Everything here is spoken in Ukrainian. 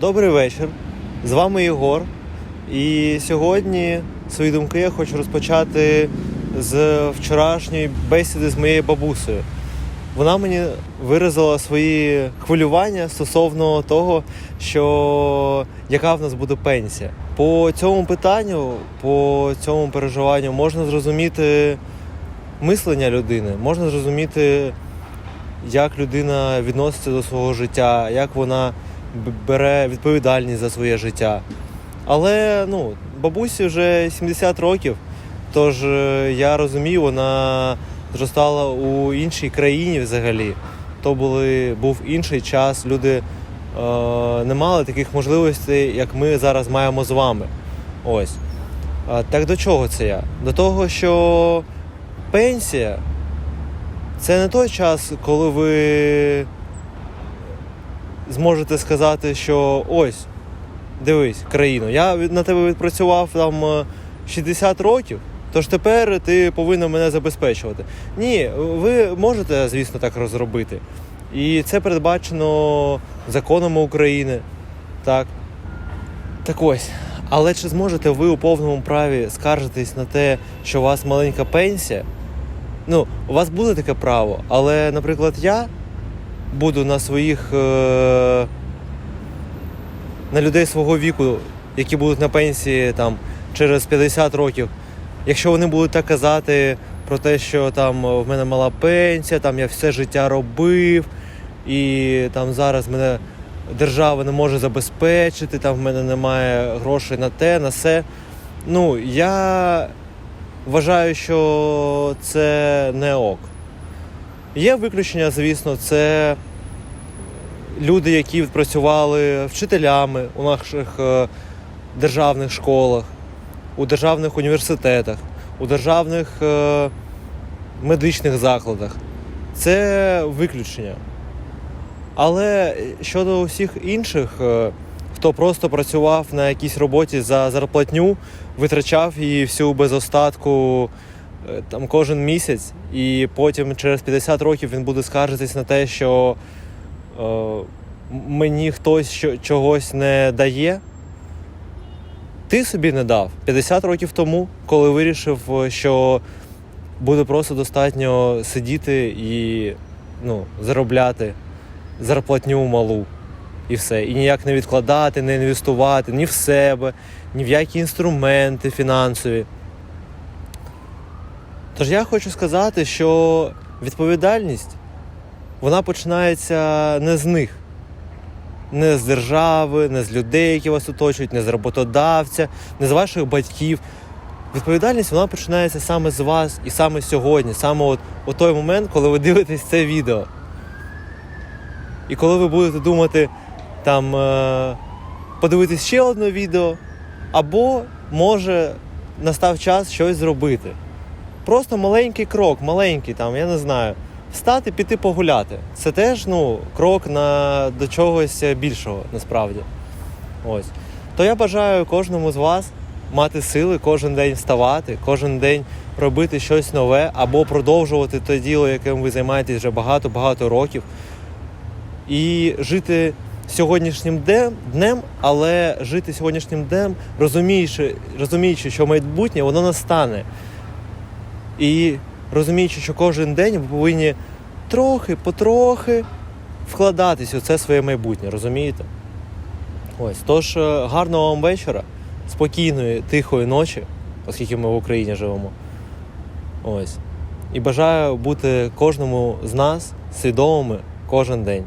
Добрий вечір. З вами Єгор. І сьогодні свої думки я хочу розпочати з вчорашньої бесіди з моєю бабусею. Вона мені виразила свої хвилювання стосовно того, що яка в нас буде пенсія. По цьому питанню, по цьому переживанню можна зрозуміти мислення людини, можна зрозуміти, як людина відноситься до свого життя, як вона бере відповідальність за своє життя. Але ну, бабусі вже 70 років, тож е, я розумію, вона зростала у іншій країні взагалі. То були, був інший час, люди е, не мали таких можливостей, як ми зараз маємо з вами. Ось. Так до чого це я? До того, що пенсія це не той час, коли ви зможете сказати, що ось, дивись, країну, я на тебе відпрацював там е, 60 років, тож тепер ти повинен мене забезпечувати. Ні, ви можете, звісно, так розробити. І це передбачено законами України. Так. Так ось. Але чи зможете ви у повному праві скаржитись на те, що у вас маленька пенсія? Ну, у вас буде таке право, але, наприклад, я буду на своїх. Е- на людей свого віку, які будуть на пенсії там через 50 років, якщо вони будуть так казати про те, що там е, в мене мала пенсія, там я все життя робив, і там зараз мене держава не може забезпечити, там в мене немає грошей на те, на все. Ну, я вважаю, що це не ок. Є виключення, звісно, це люди, які відпрацювали вчителями у наших е, державних школах, у державних університетах, у державних е, медичних закладах. Це виключення. Але щодо усіх інших, е, хто просто працював на якійсь роботі за зарплатню, витрачав її всю без остатку там, кожен місяць, і потім через 50 років він буде скаржитись на те, що е, мені хтось чогось не дає. Ти собі не дав 50 років тому, коли вирішив, е, що буде просто достатньо сидіти і ну, заробляти зарплатню малу. І все. І ніяк не відкладати, не інвестувати ні в себе, ні в які інструменти фінансові. Тож я хочу сказати, що відповідальність вона починається не з них, не з держави, не з людей, які вас оточують, не з роботодавця, не з ваших батьків. Відповідальність вона починається саме з вас і саме сьогодні, саме от, у той момент, коли ви дивитесь це відео. І коли ви будете думати, там е, подивитись ще одне відео, або може настав час щось зробити. Просто маленький крок, маленький, там, я не знаю, встати, піти погуляти. Це теж ну, крок на, до чогось більшого, насправді. Ось. То я бажаю кожному з вас мати сили кожен день вставати, кожен день робити щось нове, або продовжувати те діло, яким ви займаєтесь вже багато-багато років. І жити сьогоднішнім днем, але жити сьогоднішнім днем, розуміючи, розуміючи, що майбутнє воно настане. І розуміючи, що кожен день ви повинні трохи, потрохи вкладатись у це своє майбутнє, розумієте? Ось, тож е, гарного вам вечора, спокійної, тихої ночі, оскільки ми в Україні живемо. Ось. І бажаю бути кожному з нас свідомими кожен день.